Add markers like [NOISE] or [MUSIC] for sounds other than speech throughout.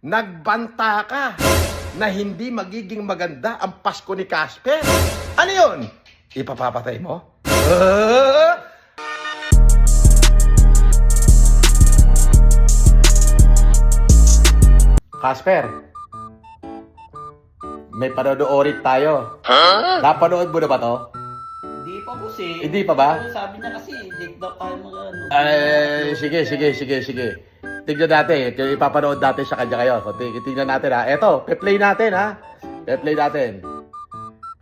nagbanta ka na hindi magiging maganda ang Pasko ni Casper. Ano yun? Ipapapatay mo? Ah! Casper, may panonoorin tayo. Napanood mo na ba to? Hindi pa po si. Hindi pa ba? Sabi niya kasi, late daw tayo mag ano. Ay, sige, sige, sige, sige. Tignan natin. Ipapanood natin sa kanya kayo. Tignan natin ha. Eto, pe-play natin ha. Pe-play natin.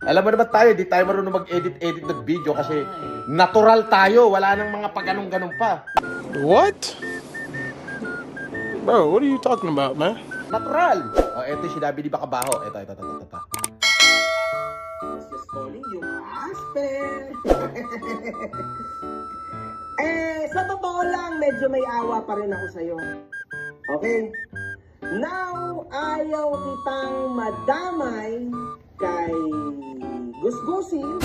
Alam mo naman tayo, di tayo marunong mag-edit-edit ng video kasi natural tayo. Wala nang mga pagganong-ganong pa. What? Bro, what are you talking about, man? Natural. O, eto yung sinabi ni Bakabaho. Eto, eto, eto, eto, eto. just calling you Casper. [LAUGHS] eh, sa totoo lang, medyo may awa pa rin ako sa'yo. Okay? Now, ayaw kitang madamay kay Gusgusin.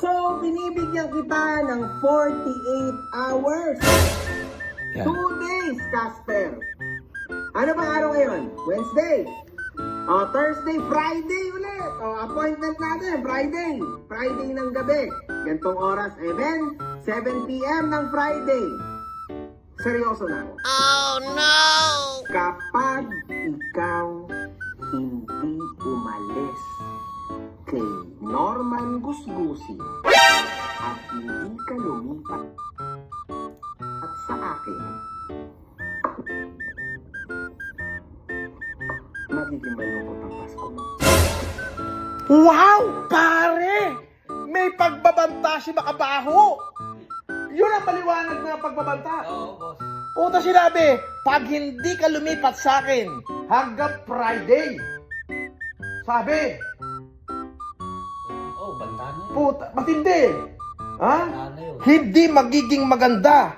So, binibigyan kita ng 48 hours. Yan. Two days, Casper. Ano bang araw ngayon? Wednesday. O, Thursday, Friday ulit. O, appointment natin, Friday. Friday ng gabi. Gantong oras, even 7 p.m. ng Friday. Seryoso na ako. Oh, no! Kapag ikaw hindi umalis kay Norman Gusgusi at hindi ka lumipat at sa akin, magiging malungkot ang Pasko mo. Wow, pare! May pagbabanta si Makabaho! Yun ang maliwanag na pagbabanta. Oo, boss. Puta sinabi, pag hindi ka lumipat sa akin hanggang Friday. Sabi, Oh, banda na yun. puta, matindi. Ha? Banda na yun. Hindi magiging maganda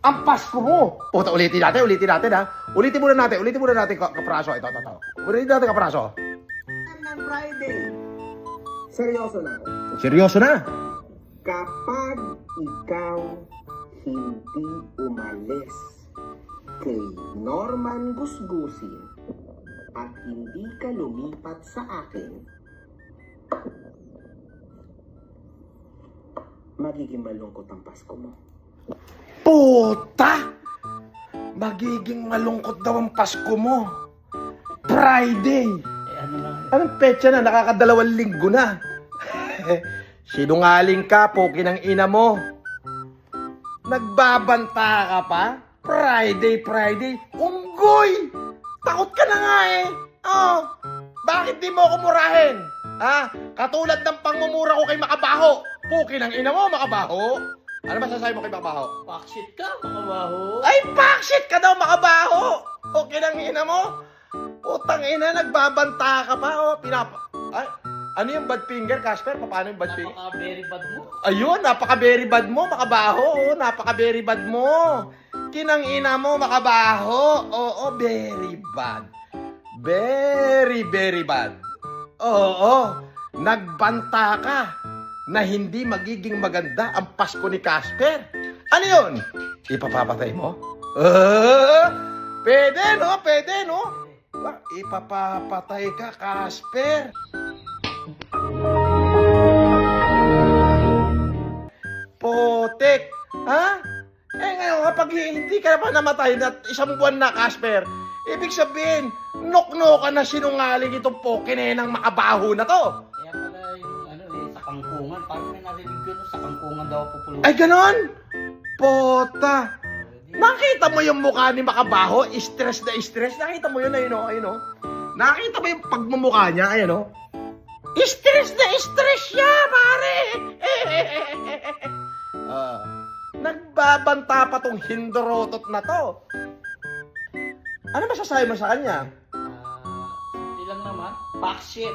ang Pasko mo. Puta, ulitin natin, ulitin natin ha. Ulitin muna natin, ulitin muna natin ka- kapraso. Ito, ito, ito. Ulitin natin kapraso. Friday. Seryoso na ako. Seryoso na. Kapag ikaw hindi umalis kay Norman Gusgusin at hindi ka lumipat sa akin, magiging malungkot ang Pasko mo. Puta! Magiging malungkot daw ang Pasko mo. Friday. Eh, ano lang. Anong petsa na? Nakakadalawang linggo na. [LAUGHS] Sinungaling ka, poki ng ina mo. Nagbabanta ka pa? Friday, Friday. Unggoy! Takot ka na nga eh. Oh, bakit di mo ako murahin? Ha? Katulad ng pangmumura ko kay Makabaho. Puki ng ina mo, Makabaho. Ano ba sasabi mo kay Makabaho? Backshit ka, mga baho. Ay, bakit ka daw makabaho? Okay lang ina mo? Putang ina, nagbabanta ka pa. Oh, pinapa... Ay, ano yung bad finger, Casper? Paano yung bad finger? Napaka very bad mo. Ayun, napaka-very bad mo, makabaho. Oh, napaka-very bad mo. Kinang ina mo, makabaho. Oo, very bad. Very, very bad. Oo, nagbanta ka na hindi magiging maganda ang Pasko ni Casper. Ano yun? Ipapapatay mo? Ah, pwede, no? Pwede, no? Ipapapatay ka, Casper. Ha? Eh ngayon, kapag hindi ka pa namatay na isang buwan na, Casper, ibig sabihin, nok-no ka na sinungaling itong pokinenang makabaho na to. Kaya pala yung ano eh, sa kangkungan. Parang may narinig ko sa kangkungan daw pupulutan. Ay, ganon? Pota. Nakita mo yung mukha ni Makabaho? Stress na stress. Nakita mo yun, ayun o, ayun o. Nakita mo yung pagmumukha niya, ayun o. Stress na stress nagbabanta pa tong hindorotot na to. Ano ba sasabi mo sa kanya? Ah, hindi lang naman. Backshit.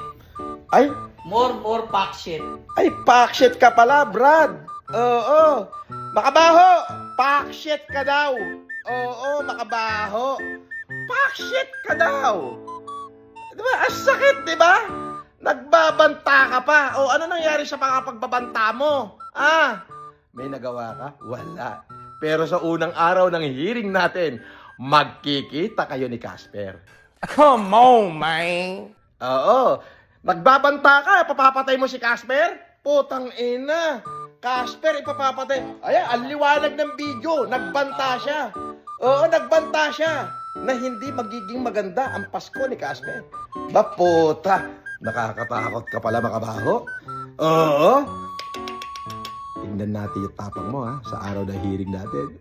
Ay, More, more backshit. Ay, pakshit ka pala, Brad. Oo. Makabaho, pakshit ka daw. Oo, makabaho. Pakshit ka daw. Di ba? Ang sakit, di ba? Nagbabanta ka pa. O ano nangyari sa mga pagbabanta mo? Ah, may nagawa ka? Wala. Pero sa unang araw ng hearing natin, magkikita kayo ni Casper. Come on, man. Oo. Nagbabanta ka, papapatay mo si Casper? Putang ina. Casper, ipapapatay. Ayan, ang liwanag ng video. Nagbanta siya. Oo, nagbanta siya. Na hindi magiging maganda ang Pasko ni Casper. Ba, puta. Nakakatakot ka pala makabaho. Oo. Tingnan natin yung tapang mo ha, sa araw na hearing natin.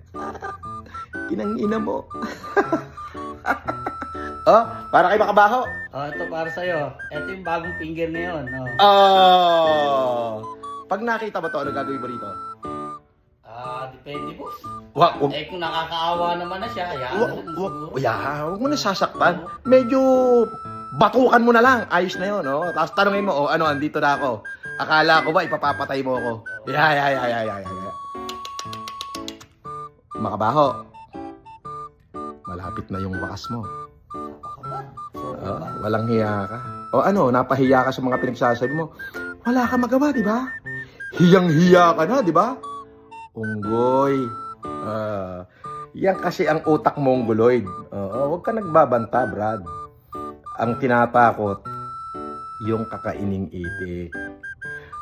Kinang ina mo. [LAUGHS] oh, para kay makabaho. Oh, ito para sa'yo. Ito yung bagong finger ngayon. Oh. Oh! Pag nakita mo to, ano gagawin mo rito? Ah, depende boss. Wag, Eh kung nakakaawa naman na siya, hayaan na wag, lang wag, siguro. yeah, wag mo na sasaktan. Medyo batukan mo na lang. Ayos na yun, no? Tapos tanungin mo, oh, ano, andito na ako. Akala ko ba ipapapatay mo ako? Yeah, yeah, yeah, yeah, yeah, yeah. Makabaho. Malapit na yung wakas mo. Oh, walang hiya ka. O ano, napahiya ka sa mga pinagsasabi mo. Wala ka magawa, di ba? Hiyang-hiya ka na, di ba? Unggoy. Ah, yan kasi ang utak mongoloid. Oo, huwag ka nagbabanta, Brad. Ang tinatakot, yung kakaining itik.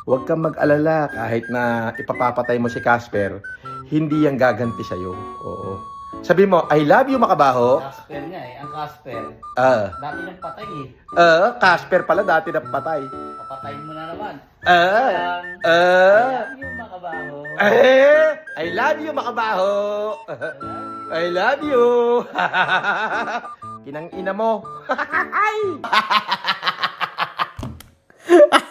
Huwag kang mag-alala kahit na ipapapatay mo si Casper, hindi yan gaganti sa'yo. Oo. Sabi mo, I love you, makabaho. Casper nga eh. Ang Casper, Ah, dati nang patay eh. ah, Casper pala dati na patay. Papatayin mo na naman. Ah, Ang ah, alam yung makabaho. eh, I love you, makabaho. [LAUGHS] I love you. [LAUGHS] Kinang ina mo. [LAUGHS]